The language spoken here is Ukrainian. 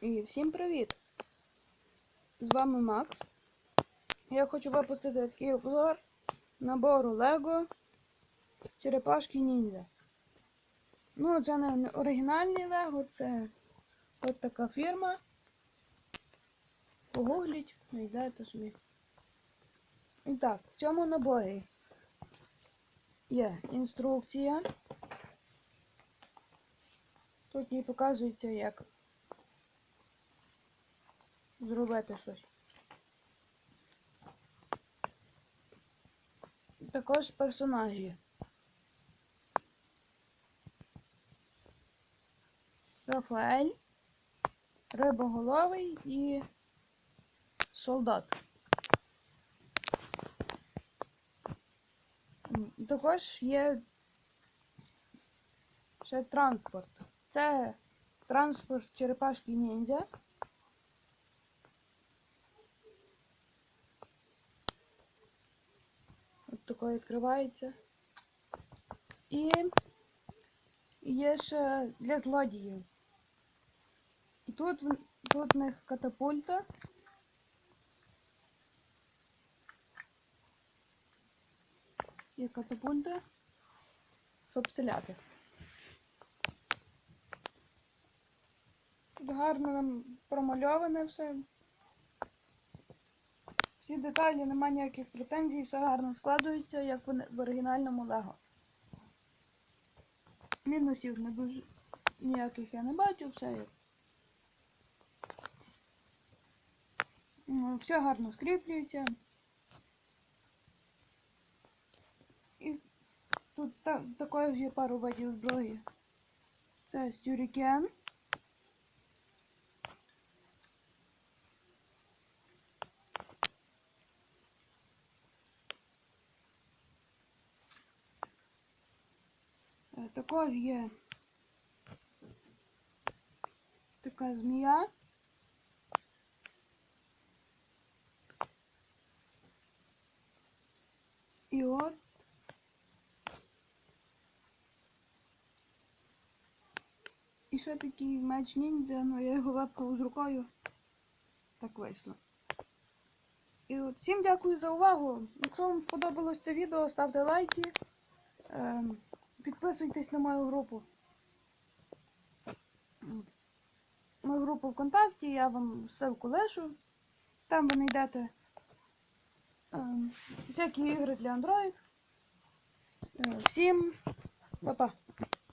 І всім привіт! З вами Макс. Я хочу випустити такий обзор набору Лего Черепашки Ніндзя. Ну, це не оригінальний Лего, це от така фірма. Погугліть, знайдете собі. І так, в цьому наборі є інструкція. Тут їй показується, як зробити щось. Також персонажі. Рафаель, Рибоголовий і солдат. Також є ще транспорт. Це транспорт черепашки ніндзя. От тако відкривається. І є ще для злодіїв. І тут, тут в них катапульта. Є катапульта, щоб стріляти. Тут гарно нам промальоване все. Всі деталі, немає ніяких претензій, все гарно складується, як в оригінальному Лего. Мінусів не дуже ніяких я не бачу, все як. Ну, Все гарно скріплюється. І тут та, також є пару видів зброї. Це стюрікен. Також є така змія. І от І ще такий меч ніндзя, ну я його вепкав з рукою. Так вийшло. І от всім дякую за увагу. Якщо вам сподобалось це відео, ставте лайки. Ем, Підписуйтесь на мою групу. Мою групу ВКонтакті, я вам ссылку лишу. Там ви знайдете е, всякі ігри для Android. Е, Всім па-па!